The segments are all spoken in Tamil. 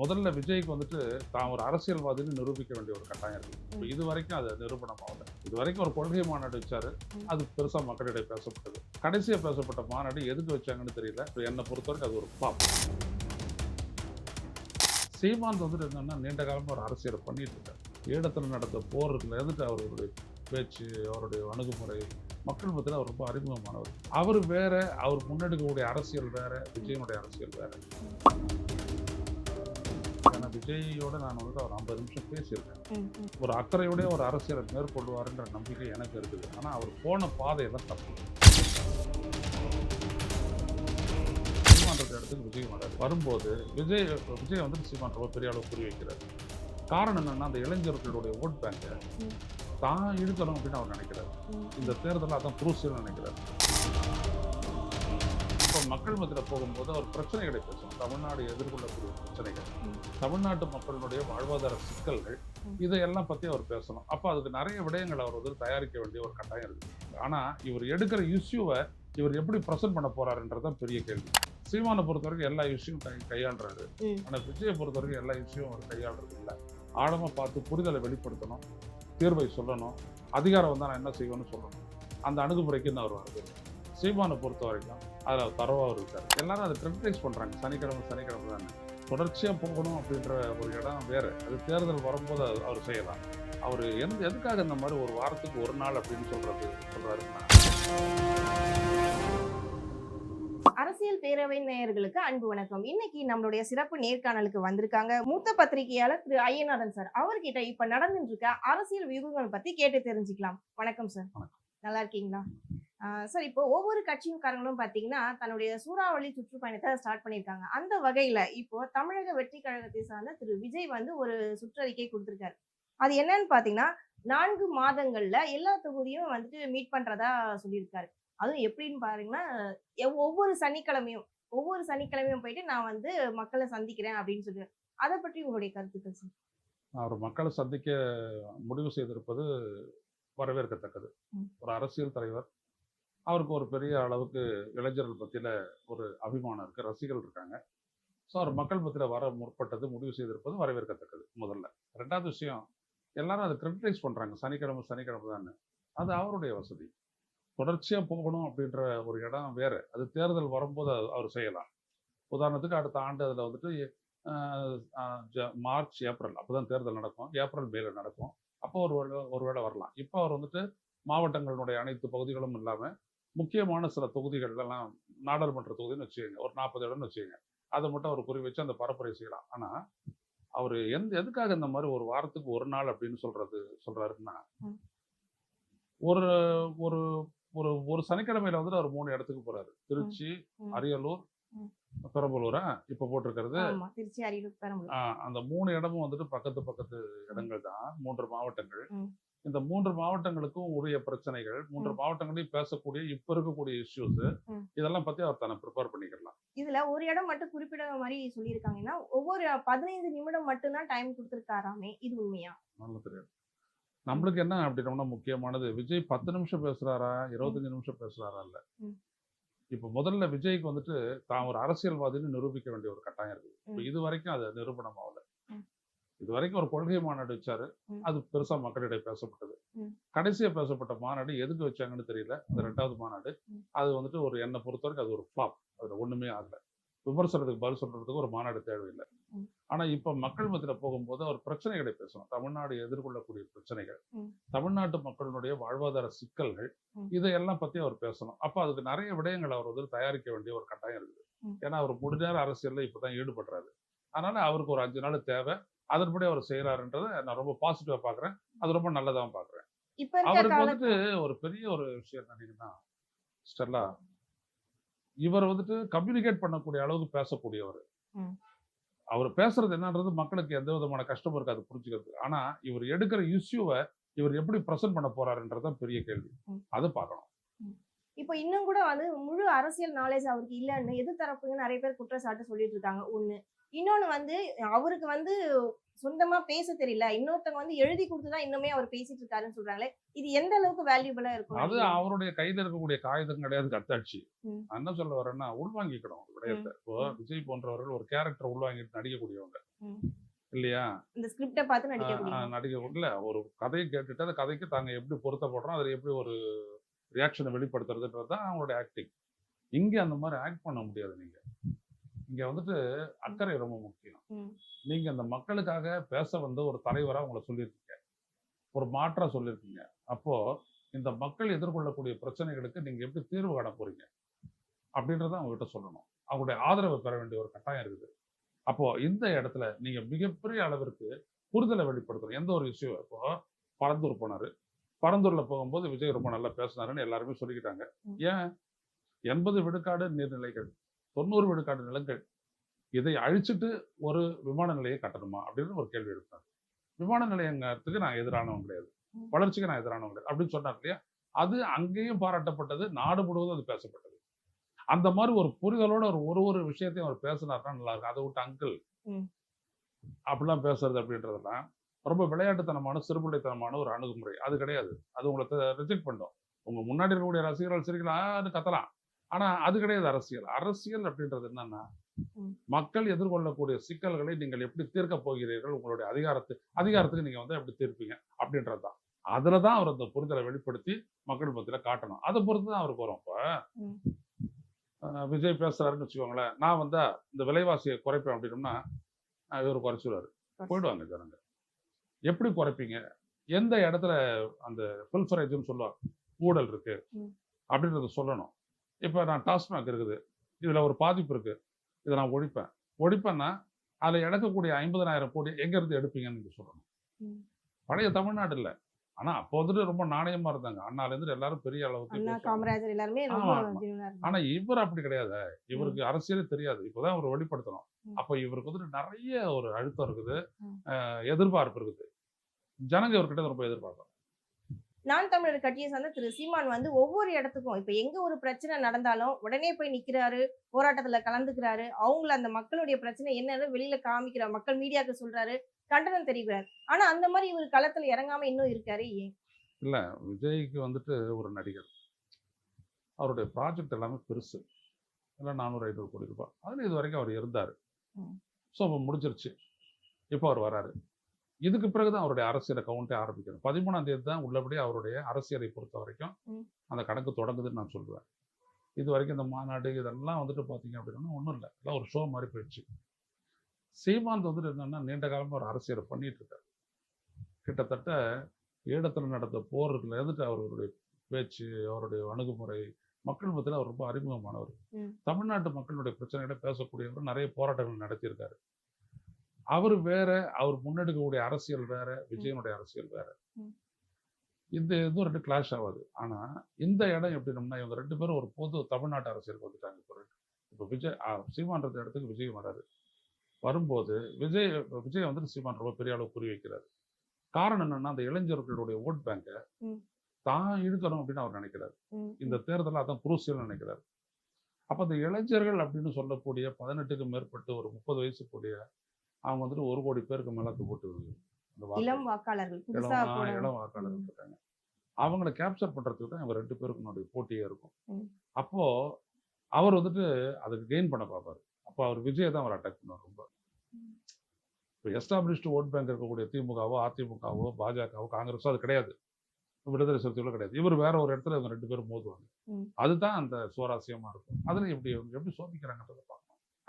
முதல்ல விஜய்க்கு வந்துட்டு தான் ஒரு அரசியல்வாதின்னு நிரூபிக்க வேண்டிய ஒரு கட்டாயம் இருக்கு. இப்போ இது வரைக்கும் அது நிரூபணம் ஆகல இது வரைக்கும் ஒரு கொள்கை மாநாடு வச்சாரு. அது பெருசா மக்களிடையே பேசப்பட்டது. கடைசியா பேசப்பட்ட மாநாடு எதுக்கு வச்சாங்கன்னு தெரியல. என்னை பொறுத்தவரைக்கும் அது ஒரு பாப். சீமான் வந்துட்டு என்னன்னா நீண்ட காலமா ஒரு அரசியலை பண்ணிட்டு இருக்காரு. ஈழத்தில் நடந்த போர்ல இருந்துட்டு அவருடைய பேச்சு அவருடைய அணுகுமுறை மக்கள் மத்தியில் அவர் ரொம்ப அறிமுகமானவர். அவர் வேற அவர் முன்னெடுக்கக்கூடிய அரசியல் வேற விஜயனுடைய அரசியல் வேற. விஜயோட நான் வந்து ஒரு ஐம்பது நிமிஷம் பேசியிருக்கேன். ஒரு அக்கறையோட ஒரு அரசியலை மேற்கொள்வாருன்ற நம்பிக்கை எனக்கு இருக்குது. ஆனால் அவர் போன பாதையெல்லாம் தப்பு. சீமான்ற இடத்துக்கு விஜய் வராரு. வரும்போது விஜய் விஜய் வந்து சீமான் ரொம்ப பெரிய அளவு புரி வைக்கிறார். காரணம் என்னன்னா அந்த இளைஞர்களுடைய ஓட் பேங்கை. தான் இழுக்கணும் அப்படின்னு அவர் நினைக்கிறார். இந்த தேர்தலில் அதான் புருஷன் நினைக்கிறார். மக்கள் மத்தியில் போகும்போது அவர் பிரச்சனைகளை பேசணும் தமிழ்நாடு எதிர்கொள்ளக்கூடிய பிரச்சனைகள் தமிழ்நாட்டு மக்களுடைய வாழ்வாதார சிக்கல்கள் இதையெல்லாம் பற்றி அவர் பேசணும். அப்போ அதுக்கு நிறைய விடயங்கள் அவர் வந்து தயாரிக்க வேண்டிய ஒரு கட்டாயம் இருக்குது ஆனால் இவர் எடுக்கிற இஷ்யூவை இவர் எப்படி ப்ரெசென்ட் பண்ண போறாருன்றது பெரிய கேள்வி. சீமானை பொறுத்த வரைக்கும் எல்லா இஷ்யூவும் கை கையாளுறாரு. ஆனால் விஜயை பொறுத்த வரைக்கும் எல்லா இஷ்யூவும் அவர் கையாளுறது இல்லை. ஆழமாக பார்த்து புரிதலை வெளிப்படுத்தணும் தீர்வை சொல்லணும். அதிகாரம் வந்தால் நான் என்ன செய்வேன்னு சொல்லணும். அந்த அணுகுமுறைக்கு தான் அவர் வருது சீமானை பொறுத்த வரைக்கும் அதில் தரவாக இருக்கார். எல்லாரும் அதை கிரிட்டிசைஸ் பண்ணுறாங்க சனிக்கிழமை சனிக்கிழமை தானே. தொடர்ச்சியாக போகணும் அப்படின்ற ஒரு இடம் வேறு. அது தேர்தல் வரும்போது அவர் செய்யலாம். அவர் எந்த எதுக்காக இந்த மாதிரி ஒரு வாரத்துக்கு ஒரு நாள் அப்படின்னு சொல்றது சொல்றாருன்னா? அரசியல் பேரவை நேயர்களுக்கு அன்பு வணக்கம். இன்னைக்கு நம்மளுடைய சிறப்பு நேர்காணலுக்கு வந்திருக்காங்க மூத்த பத்திரிகையாளர் திரு ஐயநாதன் சார். அவர்கிட்ட இப்ப நடந்துட்டு இருக்க அரசியல் வியூகங்கள் பத்தி கேட்டு தெரிஞ்சுக்கலாம். வணக்கம் சார். வணக்கம். நல்லா இருக்கீங்களா ஆஹ் சார் இப்போ ஒவ்வொரு கட்சிக்காரங்களும் பார்த்தீங்கன்னா தன்னுடைய சூறாவளி சுற்றுப்பயணத்தை ஸ்டார்ட் பண்ணியிருக்காங்க. அந்த வகையில இப்போ தமிழக வெற்றி கழகத்தை சார்ந்த திரு. விஜய் வந்து ஒரு சுற்றறிக்கை கொடுத்துருக்காரு. அது என்னன்னு பார்த்தீங்கன்னா நான்கு மாதங்கள்ல எல்லா தொகுதியும் வந்துட்டு மீட் பண்றதா சொல்லியிருக்காரு. அதுவும் எப்படின்னு பாருங்கன்னா எவ்- ஒவ்வொரு சனிக்கிழமையும் ஒவ்வொரு சனிக்கிழமையும் போயிட்டு நான் வந்து மக்களை சந்திக்கிறேன் அப்படின்னு சொல்லுவேன் அதை பற்றி உங்களுடைய கருத்துக்கள் சார் அவர் மக்களை சந்திக்க முடிவு செய்திருப்பது வரவேற்கத்தக்கது. ஒரு அரசியல் தலைவர் அவருக்கு ஒரு பெரிய அளவுக்கு இளைஞர்கள் மத்தியில ஒரு அபிமானம் இருக்கு ரசிகர்கள் இருக்காங்க. ஸோ அவர் மக்கள் மத்தியில் வர முற்பட்டது முடிவு செய்திருப்பது வரவேற்கத்தக்கது முதல்ல. ரெண்டாவது விஷயம் எல்லாரும் அதை கிரிட்டிசைஸ் பண்றாங்க. சனிக்கிழமை சனிக்கிழமை தான் அது அவருடைய வசதி. தொடர்ச்சியா போகணும் அப்படின்ற ஒரு இடம் வேற. அது தேர்தல் வரும்போது அவர் செய்யலாம். உதாரணத்துக்கு அடுத்த ஆண்டு அதில் வந்துட்டு மார்ச் ஏப்ரல் அப்பதான் தேர்தல் நடக்கும். ஏப்ரல் மேல நடக்கும். அப்போ ஒரு வேளை- ஒரு வேளை வரலாம் இப்போ அவர் வந்துட்டு மாவட்டங்களுடைய அனைத்து பகுதிகளும் இல்லாம முக்கியமான சில தொகுதிகள்லாம் நாடாளுமன்ற தொகுதின்னு வச்சுக்கோங்க ஒரு நாற்பது இடம்னு வச்சுக்கோங்க அதை மட்டும் அவர் குறி வச்சு அந்த பரப்புரை செய்யலாம் ஆனா அவர் எந்த எதுக்காக இந்த மாதிரி ஒரு வாரத்துக்கு ஒரு நாள் அப்படின்னு சொல்றது சொல்றாருன்னா. ஒரு ஒரு ஒரு ஒரு சனிக்கிழமையில வந்துட்டு அவர் மூணு இடத்துக்கு போறாரு திருச்சி. அரியலூர். பெரம்பலூரா? இப்ப போட்டிருக்கிறது திருச்சி அரியலூர் பெரம்பலூர். அந்த மூணு இடமும் வந்துட்டு பக்கத்து பக்கத்து இடங்கள் தான் மூன்று மாவட்டங்கள். இந்த மூன்று மாவட்டங்களுக்கும் உரிய பிரச்சனைகள் மூன்று மாவட்டங்களையும் பேசக்கூடிய இப்ப இருக்கக்கூடிய இஷ்யூஸ். இதெல்லாம் பத்தி அவர் தன்னை ப்ரிப்பேர் பண்ணிக்கலாம். இதுல ஒரு இடம் மட்டும் குறிப்பிட மாதிரி சொல்லியிருக்காங்கன்னா ஒவ்வொரு பதினைந்து நிமிடம் மட்டும்தான் டைம் கொடுத்திருக்காராமே இது உண்மையா? நல்ல தெரியாது நம்மளுக்கு என்ன அப்படின்னோம்னா முக்கியமானது விஜய் பத்து நிமிஷம் பேசுறாரா இருபத்தஞ்சு நிமிஷம் பேசுறாரா இல்ல. இப்ப முதல்ல விஜய்க்கு வந்துட்டு தான் ஒரு அரசியல்வாதின்னு நிரூபிக்க வேண்டிய ஒரு கட்டாயம் இருக்கு இப்ப. இது வரைக்கும் அது நிரூபணம் ஆகல. இது வரைக்கும் ஒரு கொள்கை மாநாடு வச்சாரு. அது பெருசா மக்களிடையே பேசப்பட்டது. கடைசியா பேசப்பட்ட மாநாடு எதுக்கு வச்சாங்கன்னு தெரியல அந்த ரெண்டாவது மாநாடு. அது வந்துட்டு ஒரு என்னை பொறுத்த வரைக்கும் அது ஒரு ஃபிளாப் அதுல ஒண்ணுமே ஆகல விமர்சனத்துக்கு பதில் சொல்றதுக்கு ஒரு மாநாடு தேவையில்லை. ஆனா இப்ப மக்கள் மத்தியில போகும்போது அவர் பிரச்சனைகளை பேசணும் தமிழ்நாடு எதிர்கொள்ளக்கூடிய பிரச்சனைகள். தமிழ்நாட்டு மக்களுடைய வாழ்வாதார சிக்கல்கள். இதையெல்லாம் பத்தி அவர் பேசணும் அப்ப அதுக்கு நிறைய விடயங்கள் அவர் வந்து தயாரிக்க வேண்டிய ஒரு கட்டாயம் இருக்குது. ஏன்னா அவர் முடிஞ்ச அரசியல்ல இப்பதான் ஈடுபடுறாரு அதனால அவருக்கு ஒரு அஞ்சு நாள் தேவை அதன்படி அவர் செய்யறாருன்றதை நான் ரொம்ப பாசிட்டிவா பாக்குறேன் அது ரொம்ப நல்லதா பாக்குறேன் இப்ப அவருக்கு வந்துட்டு ஒரு பெரிய ஒரு விஷயம் என்னன்னா ஸ்டெல்லா இவர் வந்துட்டு கம்யூனிகேட் பண்ணக்கூடிய அளவுக்கு பேசக்கூடியவர். அவர் பேசுறது என்னன்றது மக்களுக்கு எந்த விதமான கஷ்டமும் இருக்காது புரிஞ்சுக்கிறது ஆனா இவர் எடுக்கிற இஷ்யூவை இவர் எப்படி ப்ரெசென்ட் பண்ண போறாருன்றதுதான் பெரிய கேள்வி. அதை பார்க்கணும். இப்போ இன்னும் கூட வந்து முழு அரசியல் நாலேஜ் அவருக்கு இல்லைன்னு எதிர்த்தரப்புங்க நிறைய பேர் குற்றச்சாட்டு சொல்லிட்டு இருக்காங்க ஒண்ணு இன்னொன்னு வந்து அவருக்கு வந்து சொந்தமா பேச தெரியல. இன்னொருத்தவங்க வந்து எழுதி கொடுத்துதான் இன்னுமே அவர் பேசிட்டு இருக்காருன்னு சொல்றாங்களே இது எந்த அளவுக்கு வேல்யூபிளா இருக்கும் அது அவருடைய கையில இருக்கக்கூடிய காகிதம் கிடையாது கத்தாட்சி. என்ன சொல்ல வரேன்னா உள்வாங்கிக்கணும் விடயத்தை. இப்போ விஜய் போன்றவர்கள் ஒரு கேரக்டர் உள்வாங்கிட்டு நடிக்கக்கூடியவங்க. இல்லையா? இந்த ஸ்கிரிப்டை பார்த்து நடிக்க நடிக்க இல்ல ஒரு கதையை கேட்டுட்டு அந்த கதைக்கு தாங்க எப்படி பொருத்தப்படுறோம் அதில் எப்படி ஒரு ரியாக்ஷனை வெளிப்படுத்துறதுன்றது தான் அவங்களுடைய ஆக்டிங் இங்க அந்த மாதிரி ஆக்ட் பண்ண முடியாது நீங்க. இங்க வந்துட்டு அக்கறை ரொம்ப முக்கியம். நீங்க அந்த மக்களுக்காக பேச வந்த ஒரு தலைவரா உங்களை சொல்லியிருக்கீங்க. ஒரு மாற்றா சொல்லியிருக்கீங்க. அப்போ இந்த மக்கள் எதிர்கொள்ளக்கூடிய பிரச்சனைகளுக்கு நீங்க எப்படி தீர்வு காண போறீங்க? அப்படின்றத அவங்ககிட்ட சொல்லணும். அவங்களுடைய ஆதரவை பெற வேண்டிய ஒரு கட்டாயம் இருக்குது. அப்போ இந்த இடத்துல நீங்க மிகப்பெரிய அளவிற்கு புரிதலை வெளிப்படுத்தணும். எந்த ஒரு விஷயம் இப்போ பரந்தூர் போனாரு. பரந்தூர்ல போகும்போது விஜய் ரொம்ப நல்லா பேசினாருன்னு எல்லாருமே சொல்லிக்கிட்டாங்க. ஏன்? எண்பது விழுக்காடு நீர்நிலைகள். தொண்ணூறு விழுக்காடு நிலங்கள் இதை அழிச்சிட்டு ஒரு விமான நிலையை கட்டணுமா அப்படின்னு ஒரு கேள்வி எடுத்தாங்க விமான நிலையங்கிறதுக்கு நான் எதிரானவன் கிடையாது. வளர்ச்சிக்கு நான் எதிரானவன் கிடையாது. அப்படின்னு சொன்னார் இல்லையா? அது அங்கேயும் பாராட்டப்பட்டது நாடு முழுவதும் அது பேசப்பட்டது. அந்த மாதிரி ஒரு புரிதலோட ஒரு ஒரு ஒரு விஷயத்தையும் அவர் பேசினார்னா நல்லா இருக்கும். அதை விட்டு அங்கிள். அப்படிலாம் பேசுறது அப்படின்றதெல்லாம் ரொம்ப விளையாட்டுத்தனமான சிறுபிள்ளைத்தனமான ஒரு அணுகுமுறை. அது கிடையாது. அது உங்களை ரிஜெக்ட் பண்ணும். உங்க முன்னாடி இருக்கக்கூடிய ரசிகர்கள் சிரிக்கலாம்னு கத்தலாம். ஆனா அது கிடையாது அரசியல். அரசியல் அப்படின்றது என்னன்னா. மக்கள் எதிர்கொள்ளக்கூடிய சிக்கல்களை நீங்கள் எப்படி தீர்க்க போகிறீர்கள் உங்களுடைய அதிகாரத்து அதிகாரத்துக்கு நீங்க வந்து எப்படி தீர்ப்பீங்க அப்படின்றது தான். அதுல தான் அவர் அந்த புரிதலை வெளிப்படுத்தி மக்கள் மத்தியில காட்டணும். அதை பொறுத்து தான் அவருக்கு வரும் இப்போ விஜய் பேசுறாருன்னு வச்சுக்கோங்களேன். நான் வந்தா இந்த விலைவாசியை குறைப்பேன் அப்படின்னோம்னா இவர் குறைச்சிருவாரு. போயிடுவாங்க ஜனங்க எப்படி குறைப்பீங்க? எந்த இடத்துல அந்த பில்ஃபரேஜ்னு சொல்லுவாங்க ஊழல் இருக்கு. அப்படின்றத சொல்லணும். இப்போ நான் டாஸ்மாக் இருக்குது. இதுல ஒரு பாதிப்பு இருக்கு. இதை நான் ஒழிப்பேன். ஒழிப்பேன்னா அதில் இழக்கக்கூடிய ஐம்பதனாயிரம் கோடி எங்க இருந்து எடுப்பீங்கன்னு நீங்க சொல்லணும். பழைய தமிழ்நாடு இல்லை. ஆனா அப்போ வந்துட்டு ரொம்ப நாணயமா இருந்தாங்க. அண்ணால இருந்து எல்லாரும் பெரிய அளவுக்கு எல்லாருமே. ஆனா இவர் அப்படி கிடையாது. இவருக்கு அரசியலே தெரியாது. இப்போதான் அவர் வெளிப்படுத்தணும். அப்ப இவருக்கு வந்துட்டு நிறைய ஒரு அழுத்தம் இருக்குது. எதிர்பார்ப்பு இருக்குது. ஜனங்க இவர்கிட்ட ரொம்ப எதிர்பார்ப்பாங்க நான் தமிழர் கட்சியை சார்ந்த திரு சீமான் வந்து ஒவ்வொரு இடத்துக்கும் இப்ப எங்க ஒரு பிரச்சனை நடந்தாலும் உடனே போய் நிக்கிறாரு போராட்டத்துல கலந்துக்கிறாரு அவங்கள அந்த மக்களுடைய பிரச்சனை என்னன்னு வெளியில காமிக்கிறார் மக்கள் மீடியாக்கு சொல்றாரு கண்டனம் தெரிவிக்கிறார். ஆனா அந்த மாதிரி இவர் களத்துல இறங்காம இன்னும் இருக்காரு ஏன்? இல்ல விஜய்க்கு வந்துட்டு ஒரு நடிகர். அவருடைய ப்ராஜெக்ட் எல்லாமே பெருசு. எல்லாம் நானூறு ஐநூறு கோடி ரூபாய். அதுல இது வரைக்கும் அவர் இருந்தார். ஸோ முடிஞ்சிருச்சு. இப்போ அவர் வராரு. இதுக்கு பிறகுதான் அவருடைய அரசியலை கவுண்டே ஆரம்பிக்கணும். பதிமூணாம் தேதி தான் உள்ளபடி அவருடைய அரசியலை பொறுத்த வரைக்கும். அந்த கணக்கு தொடங்குதுன்னு நான் சொல்லுவேன் இது வரைக்கும் இந்த மாநாடு இதெல்லாம் வந்துட்டு பார்த்தீங்க அப்படின்னா ஒன்றும் இல்லை. எல்லாம் ஒரு ஷோ மாதிரி போயிடுச்சு. சீமாந்த் வந்துட்டு என்னன்னா நீண்ட காலமா ஒரு அரசியலை பண்ணிட்டு இருக்காரு. கிட்டத்தட்ட ஈழத்தில் நடந்த போர்ல இருந்துட்டு அவருடைய பேச்சு அவருடைய அணுகுமுறை மக்கள் மத்தியில் அவர் ரொம்ப அறிமுகமானவர். தமிழ்நாட்டு மக்களுடைய பிரச்சனைகளை பேசக்கூடியவர் நிறைய போராட்டங்கள் நடத்தியிருக்காரு. அவர் வேற அவர் முன்னெடுக்கக்கூடிய அரசியல் வேற விஜயனுடைய அரசியல் வேற. இந்த இதுவும் ரெண்டு கிளாஷ் ஆகாது ஆனா இந்த இடம் எப்படின்னா இவங்க ரெண்டு பேரும் ஒரு பொது தமிழ்நாட்டு அரசியலுக்கு வந்துட்டாங்க இப்போ. இப்போ விஜய் சீமான்றது இடத்துக்கு விஜய் வராரு. வரும்போது விஜய் விஜய் வந்துட்டு சீமான் ரொம்ப பெரிய அளவு குறி வைக்கிறாரு. காரணம் என்னன்னா அந்த இளைஞர்களுடைய ஓட் பேங்கை. தான் இழுக்கணும் அப்படின்னு அவர் நினைக்கிறார். இந்த தேர்தலில் அதான் குரூசியல் நினைக்கிறார். அப்ப அந்த இளைஞர்கள் அப்படின்னு சொல்லக்கூடிய பதினெட்டுக்கு மேற்பட்டு ஒரு முப்பது வயசு கூடிய அவங்க வந்துட்டு ஒரு கோடி பேருக்கு மேலக்கு போட்டு இளம் வாக்காளர்கள் இளம் வாக்காளர்கள் இருக்காங்க அவங்கள கேப்சர் பண்றதுக்கு தான் இவங்க ரெண்டு பேருக்குனுடைய போட்டியே இருக்கும். ம். அப்போ அவர் வந்துட்டு அதுக்கு கெயின் பண்ண பார்ப்பாரு அப்போ அவர் விஜய் தான் அவர் அட்டாக் பண்ணுவார் ரொம்ப. இப்போ எஸ்டாப்ளிஷ்டு ஓட் பேங்க் இருக்கக்கூடிய திமுகவோ அதிமுகவோ பாஜகவோ காங்கிரஸோ அது கிடையாது. விடுதலை சிறுத்தைகளோ கிடையாது. இவர் வேற ஒரு இடத்துல இவங்க ரெண்டு பேரும் மோதுவாங்க. அதுதான் அந்த சுவாரஸ்யமா இருக்கும். அதுல எப்படி எப்படி சோதிக்கிறாங்கன்றத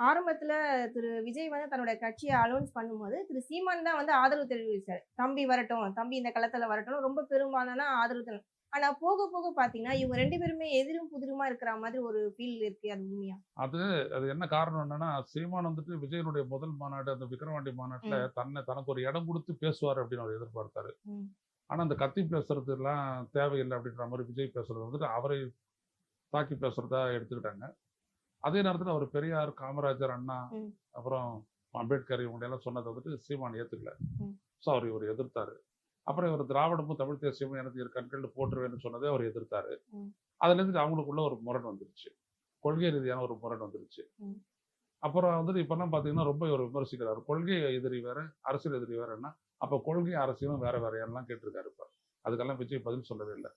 ஆரம்பத்துல திரு விஜய் வந்து தன்னோட கட்சியை அலௌன்ஸ் பண்ணும்போது திரு சீமான் தான் வந்து ஆதரவு தெரிவிச்சார். தம்பி வரட்டும் தம்பி இந்த களத்துல வரட்டும் ரொம்ப பெரும்பாலான ஆதரவு தெரி- ஆனா போக போக பாத்தீங்கன்னா இவங்க ரெண்டு பேருமே எதிரும் புதிருமா இருக்கிற மாதிரி ஒரு ஃபீல் இருக்கு அது உண்மையா? அது அது என்ன காரணம் என்னன்னா சீமான் வந்துட்டு விஜயனுடைய முதல் மாநாடு அந்த விக்ரவாண்டி மாநாட்டுல தன்னை தனக்கு ஒரு இடம் கொடுத்து பேசுவார் அப்படின்னு அவர் எதிர்பார்த்தாரு. ஆனா அந்த கத்தி பேசுறது எல்லாம் தேவையில்லை அப்படின்ற மாதிரி விஜய் பேசுறது வந்துட்டு அவரை தாக்கி பேசுறதா எடுத்துக்கிட்டாங்க. அதே நேரத்துல அவர் பெரியார் காமராஜர் அண்ணா. அப்புறம் அம்பேத்கர் இவங்க எல்லாம் சொன்னதை வந்துட்டு சீமான் ஏத்துக்கல. ஸோ அவர் இவர் எதிர்த்தாரு அப்புறம் இவர் திராவிடமும் தமிழ் தேசியமும் எனக்கு கண்கள் போட்டுருவேன்னு சொன்னதே அவர் எதிர்த்தாரு. அதுல இருந்து அவங்களுக்குள்ள ஒரு முரண் வந்துருச்சு கொள்கை ரீதியான ஒரு முரண் வந்துருச்சு. அப்புறம் வந்துட்டு இப்பெல்லாம் பாத்தீங்கன்னா ரொம்ப இவர் விமர்சிக்கிறார் கொள்கை எதிரி வேற அரசியல் எதிரி வேறன்னா அப்ப கொள்கை அரசியலும் வேற வேற எல்லாம் கேட்டிருக்காரு இப்ப அதுக்கெல்லாம் விஜய் பதில் சொல்லவே இல்லை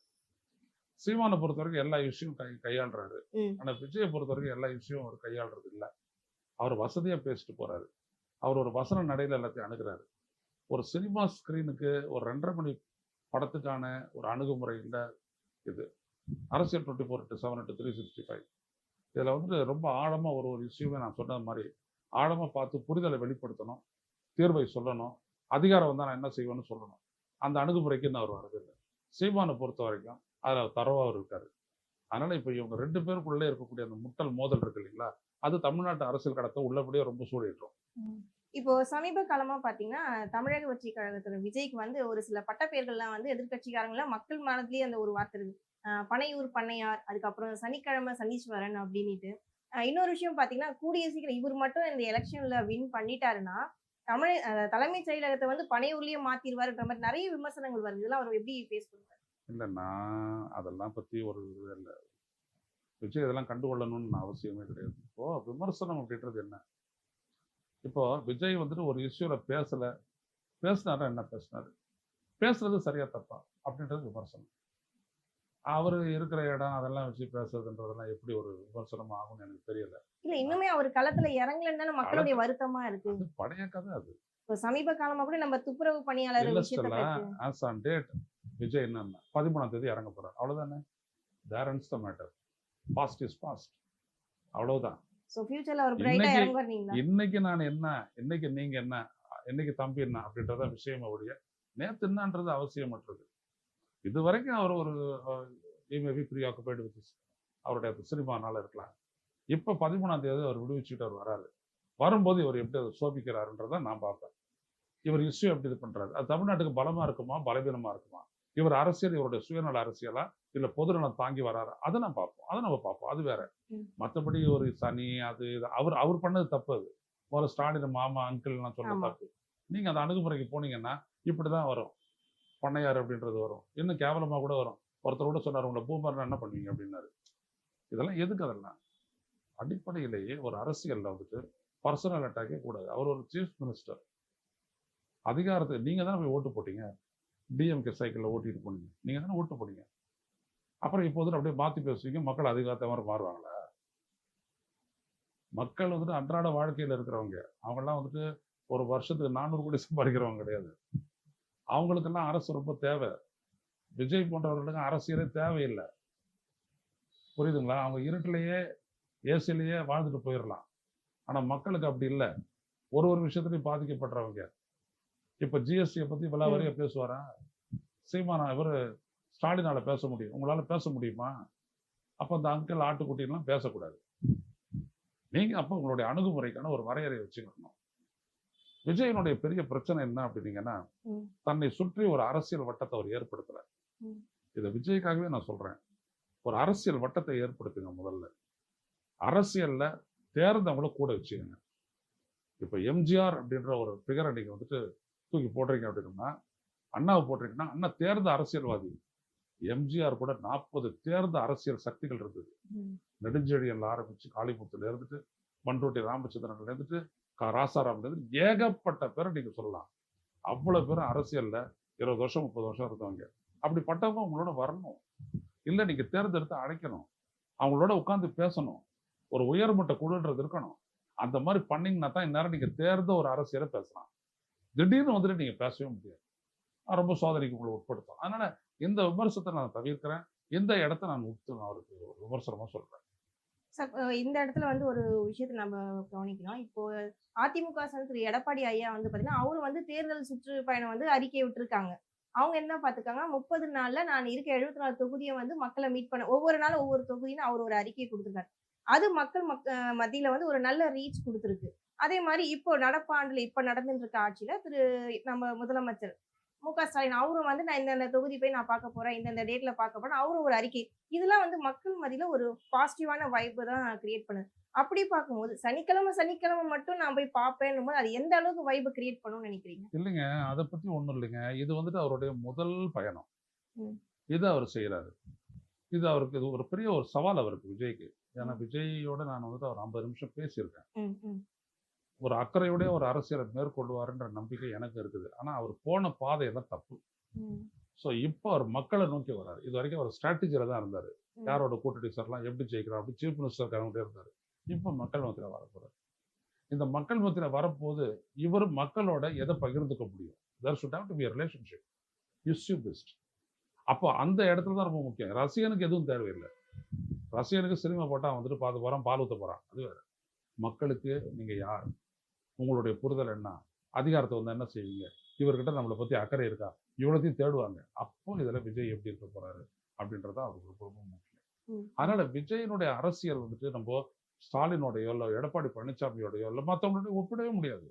சீமானை பொறுத்த வரைக்கும் எல்லா விஷயம் கை கையாளுறாரு. ம். ஆனா விஜயை பொறுத்த வரைக்கும் எல்லா விஷயம் அவர் கையாளுறது இல்ல. அவர் வசதியா பேசிட்டு போறாரு. அவர் ஒரு வசன நடையில எல்லாத்தையும் அணுகுறாரு. ஒரு சினிமா ஸ்கிரீனுக்கு ஒரு ரெண்டரை மணி படத்துக்கான ஒரு அணுகுமுறை இல்லை இது. அரசியல் twenty four into seven into three sixty five இதில் வந்துட்டு ரொம்ப ஆழமாக ஒரு ஒரு விஷயமே நான் சொன்னது மாதிரி ஆழமாக பார்த்து புரிதலை வெளிப்படுத்தணும் தீர்வை சொல்லணும் அதிகாரம் வந்தால் நான் என்ன செய்வேன்னு சொல்லணும். அந்த அணுகுமுறைக்கு இன்னும் அவர் வரதில்லை சீமானை பொறுத்த வரைக்கும் அதில் தரவாக அவர் இருக்காரு. அதனால இப்போ இவங்க ரெண்டு பேருக்குள்ளே இருக்கக்கூடிய அந்த முட்டல் மோதல் இருக்கு இல்லைங்களா அது தமிழ்நாட்டு அரசியல் கடத்தை உள்ளபடியே ரொம்ப சூடிட்டோம் இப்போ சமீப காலமா பாத்தீங்கன்னா தமிழக வெற்றி கழகத்துல விஜய்க்கு வந்து ஒரு சில பட்டப்பெயர்கள்லாம் வந்து எதிர்கட்சிக்காரங்களாம் மக்கள் மனதிலேயே அந்த ஒரு வார்த்தை இருக்கு. பனையூர் பண்ணையார் அதுக்கப்புறம் சனிக்கிழமை சனீஸ்வரன் அப்படின்னுட்டு. இன்னொரு விஷயம் பாத்தீங்கன்னா கூடிய சீக்கிரம் இவர் மட்டும் இந்த எலெக்ஷன்ல வின் பண்ணிட்டாருன்னா தமிழ் தலைமைச் செயலகத்தை வந்து பனையூர்லயே மாத்திடுவாருன்ற மாதிரி நிறைய விமர்சனங்கள் வருது. இதெல்லாம் அவர் எப்படி பேசுவாங்க இல்லை நான் அதெல்லாம் பற்றி ஒரு இது இல்லை. விஜய் இதெல்லாம் கண்டுகொள்ளணும்னு அவசியமே கிடையாது. இப்போ விமர்சனம் அப்படின்றது என்ன? இப்போ விஜய் வந்துட்டு ஒரு இஷ்யூவில் பேசலை. பேசினாரா என்ன பேசினாரு? பேசுறது சரியா தப்பா? அப்படின்றது விமர்சனம். அவர் இருக்கிற இடம் அதெல்லாம் வச்சு பேசுறதுன்றதெல்லாம் எப்படி ஒரு விமர்சனம் ஆகும்னு எனக்கு தெரியல. இல்ல இன்னுமே அவர் களத்துல இறங்கலன்னு மக்களுடைய வருத்தமா இருக்கு? பழைய கதை அது. சமீப காலமா கூட நம்ம துப்புரவு பணியாளர் ஆஸ் ஆன் டேட் விஜய் என்னன்னா பதிமூணாம் தேதி இறங்க போறார். அவ்வளவுதானே? There ends the matter past is past அவ்வளவுதான். இன்னைக்கு- நான் என்ன இன்னைக்கு நீங்க என்ன இன்னைக்கு தம்பி என்ன அப்படின்றத விஷயம் ஒழிய நேத்து என்னன்றது அவசியமற்றது இது வரைக்கும் அவர் ஒரு மேபி ப்ரீ ஆக்குபைடு வித் அவருடைய சினிமானால இருக்கலாம். இப்போ பதிமூணாம் தேதி அவர் விடுவிச்சுட்டு அவர் வராரு. வரும்போது இவர் எப்படி அதை சோபிக்கிறாருன்றதை நான் பார்ப்பேன். இவர் இஷ்யூ எப்படி இது பண்றாரு? அது தமிழ்நாட்டுக்கு பலமா இருக்குமா? பலவீனமா இருக்குமா? இவர் அரசியல் இவருடைய சுயநல அரசியலா? இல்ல பொதுநலம் தாங்கி வராரா? அதை நான் பார்ப்போம். அதை நம்ம பார்ப்போம். அது வேற. மற்றபடி ஒரு சனி அது இது அவர் அவர் பண்ணது தப்பு அது. ஒரு ஸ்டாலின் மாமா அங்கிள் நான் சொல்ற ஆமா. தப்பு. நீங்க அந்த அணுகுமுறைக்கு போனீங்கன்னா இப்படிதான் வரும். பண்ணையார் அப்படின்றது வரும். இன்னும் கேவலமா கூட வரும். ஒருத்தர் கூட சொன்னார் உங்களை பூமர்னா என்ன பண்ணுவீங்க? அப்படின்னாரு. இதெல்லாம் எதுக்கு அதெல்லாம்? அடிப்படையிலேயே ஒரு அரசியல்ல வந்துட்டு பர்சனல் அட்டாக்கே கூடாது. அவர் ஒரு சீஃப் மினிஸ்டர் அதிகாரத்தை நீங்கள் தானே போய் ஓட்டு போட்டீங்க? டிஎம்கே சைக்கிளில் ஓட்டிட்டு போனீங்க. நீங்கள் தானே ஓட்டு போனீங்க அப்புறம் இப்போ வந்துட்டு அப்படியே மாற்றி பேசுவீங்க மக்கள் அதிகாரத்தை மாதிரி மாறுவாங்களா? மக்கள் வந்துட்டு அன்றாட வாழ்க்கையில் இருக்கிறவங்க. அவங்கெல்லாம் வந்துட்டு ஒரு வருஷத்துக்கு நானூறு கோடி சம்பாதிக்கிறவங்க கிடையாது. அவங்களுக்கெல்லாம் அரசு ரொம்ப தேவை. விஜய் போன்றவர்களுக்கு அரசியலே தேவையில்லை. புரியுதுங்களா? அவங்க இருட்டிலேயே ஏசிலேயே வாழ்ந்துட்டு போயிடலாம் ஆனால் மக்களுக்கு அப்படி இல்லை. ஒரு ஒரு விஷயத்துலையும் பாதிக்கப்படுறவங்க இப்ப ஜிஎஸ்டியை பத்தி விலாவரியா பேசுவாரா? சீமானா இவர் ஸ்டாலினால பேச முடியும். உங்களால பேச முடியுமா? அப்ப அந்த அங்கிள் ஆட்டுக்குட்டிலாம் பேசக்கூடாது. நீங்க அப்ப உங்களுடைய அணுகுமுறைக்கான ஒரு வரையறை வச்சுக்கணும். விஜயனுடைய பெரிய பிரச்சனை என்ன அப்படின்னீங்கன்னா. தன்னை சுற்றி ஒரு அரசியல் வட்டத்தை அவர் ஏற்படுத்தல ம். இதை விஜய்க்காகவே நான் சொல்றேன். ஒரு அரசியல் வட்டத்தை ஏற்படுத்துங்க முதல்ல. அரசியல்ல தேர்ந்தவங்கள கூட வச்சுக்கோங்க. இப்ப எம்ஜிஆர் அப்படின்ற ஒரு பிகரை நீங்க வந்துட்டு தூக்கி போடுறீங்க அப்படின்னா அண்ணாவை போடுறீங்கன்னா அண்ணா தேர்ந்த அரசியல்வாதி. எம்ஜிஆர் கூட நாற்பது தேர்ந்த அரசியல் சக்திகள் இருந்தது. ம். நெடுஞ்செழியன்ல ஆரம்பிச்சு காளிமுத்துல இருந்துட்டு பண்ருட்டி ராமச்சந்திரன்ல இருந்துட்டு கா. ராசாராம்ல இருந்து ஏகப்பட்ட பேரை நீங்க சொல்லலாம். அவ்வளவு பேரும் அரசியல்ல இருபது வருஷம் முப்பது வருஷம் இருந்தவங்க. அப்படிப்பட்டவங்க உங்களோட வரணும். இல்ல நீங்க தேர்ந்தெடுத்து அழைக்கணும். அவங்களோட உட்கார்ந்து பேசணும். ஒரு உயர்மட்ட குழுன்றது இருக்கணும். அந்த மாதிரி பண்ணீங்கன்னா தான் இந்நேரம் நீங்க தேர்ந்த ஒரு அரசியலை பேசலாம். திடீர்னு வந்துட்டு நீங்கள் பேசவே முடியாது. ரொம்ப சோதனைக்கு உங்களை உட்படுத்தும் அதனால இந்த விமர்சனத்தை நான் தவிர்க்கிறேன்? இந்த இடத்த நான் உத்து நான் அவருக்கு ஒரு சொல்கிறேன் சொல்றேன். சார் இந்த இடத்துல வந்து ஒரு விஷயத்தை நம்ம கவனிக்கணும். இப்போ அதிமுக திரு. எடப்பாடி ஐயா வந்து பார்த்தீங்கன்னா அவரு வந்து தேர்தல் சுற்றுப்பயணம் வந்து அறிக்கை விட்டுருக்காங்க. அவங்க என்ன பார்த்துக்காங்க முப்பது நாள்ல நான் இருக்க எழுபத்தி நாலு தொகுதியை வந்து மக்களை மீட் பண்ண ஒவ்வொரு நாளும் ஒவ்வொரு தொகுதின்னு அவர் ஒரு அறிக்கையை கொடுத்துருக்காரு. அது மக்கள் மக் மத்தியில வந்து ஒரு நல்ல ரீச் கொடுத்துருக்கு. அதே மாதிரி இப்போ நடப்பாண்டுல இப்ப நடந்துட்டு இருக்க ஆட்சியில திரு நம்ம முதலமைச்சர் மு க ஸ்டாலின் அவரும் வந்து நான் இந்தந்த தொகுதி போய் நான் பார்க்க போறேன் இந்தந்த டேட்ல பார்க்க போறேன் அவரும் ஒரு அறிக்கை. இதெல்லாம் வந்து மக்கள் மத்தியில ஒரு பாசிட்டிவான வைப்பு தான் கிரியேட் பண்ணுது. அப்படி பார்க்கும்போது சனிக்கிழமை சனிக்கிழமை மட்டும் நான் போய் பார்ப்பேன்னும் போது அது எந்த அளவுக்கு வைப்பு கிரியேட் பண்ணும்னு நினைக்கிறீங்க? இல்லைங்க அதை பத்தி ஒண்ணும் இல்லைங்க. இது வந்துட்டு அவருடைய முதல் பயணம். இது அவர் செய்யறாரு இது அவருக்கு இது ஒரு பெரிய ஒரு சவால் அவருக்கு விஜய்க்கு. ஏன்னா விஜயோட நான் வந்துட்டு அவர் ஐம்பது நிமிஷம் பேசியிருக்கேன். ஒரு அக்கறையோட ஒரு அரசியலை மேற்கொள்வாருன்ற நம்பிக்கை எனக்கு இருக்குது. ஆனா அவர் போன பாதையெல்லாம் தப்பு. ஸோ இப்போ அவர் மக்களை நோக்கி வராரு இது வரைக்கும் அவர் ஸ்ட்ராட்டஜியில தான் இருந்தாரு. யாரோட கூட்டணி சார்லாம் எப்படி ஜெயிக்கிறோம் அப்படி சீஃப் மினிஸ்டர் கனவுட்டே இருந்தாரு. இப்போ மக்கள் மத்தியில் வரப்போறாரு இந்த மக்கள் மத்தியில் வரப்போது இவர் மக்களோட எதை பகிர்ந்துக்க முடியும்? There should have to be relationship is you best அப்போ அந்த இடத்துல தான் ரொம்ப முக்கியம். ரசிகனுக்கு எதுவும் தேவையில்லை. ரசிகனுக்கு சினிமா போட்டால் வந்துட்டு பார்த்து போகிறான் பால் ஊற்ற போகிறான் அது வேற. மக்களுக்கு நீங்கள் யார்? உங்களுடைய புரிதல் என்ன? அதிகாரத்தை வந்து என்ன செய்வீங்க? இவர்கிட்ட நம்மளை பற்றி அக்கறை இருக்கா? இவ்வளோத்தையும் தேடுவாங்க. அப்போ இதில் விஜய் எப்படி இருக்க போறாரு? அப்படின்றது தான் அவருக்கு ரொம்ப முக்கியம். அதனால விஜயனுடைய அரசியல் வந்துட்டு நம்ம ஸ்டாலினோடையோ இல்லை எடப்பாடி பழனிசாமியோடையோ இல்லை மற்றவங்களோட ஒப்பிடவே முடியாது.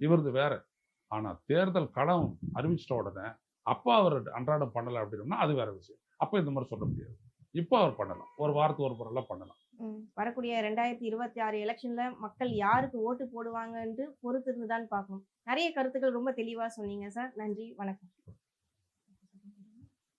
இவரது வேற. ஆனா தேர்தல் களம் அறிவிச்சிட்ட உடனே அப்பா அவர் அன்றாடம் பண்ணல அப்படின்னா அது வேற விஷயம். அப்ப இந்த மாதிரி சொல்ல முடியாது. இப்போ அவர் பண்ணலாம். ஒரு வாரத்துக்கு ஒரு முறைலாம் பண்ணலாம். வரக்கூடிய ரெண்டாயிரத்தி இருபத்தி ஆறு எலெக்ஷன்ல மக்கள் யாருக்கு ஓட்டு போடுவாங்கன்ட்டு பொறுத்திருந்து தான் பார்க்கணும். நிறைய கருத்துக்கள் ரொம்ப தெளிவா சொன்னீங்க சார். நன்றி. வணக்கம்.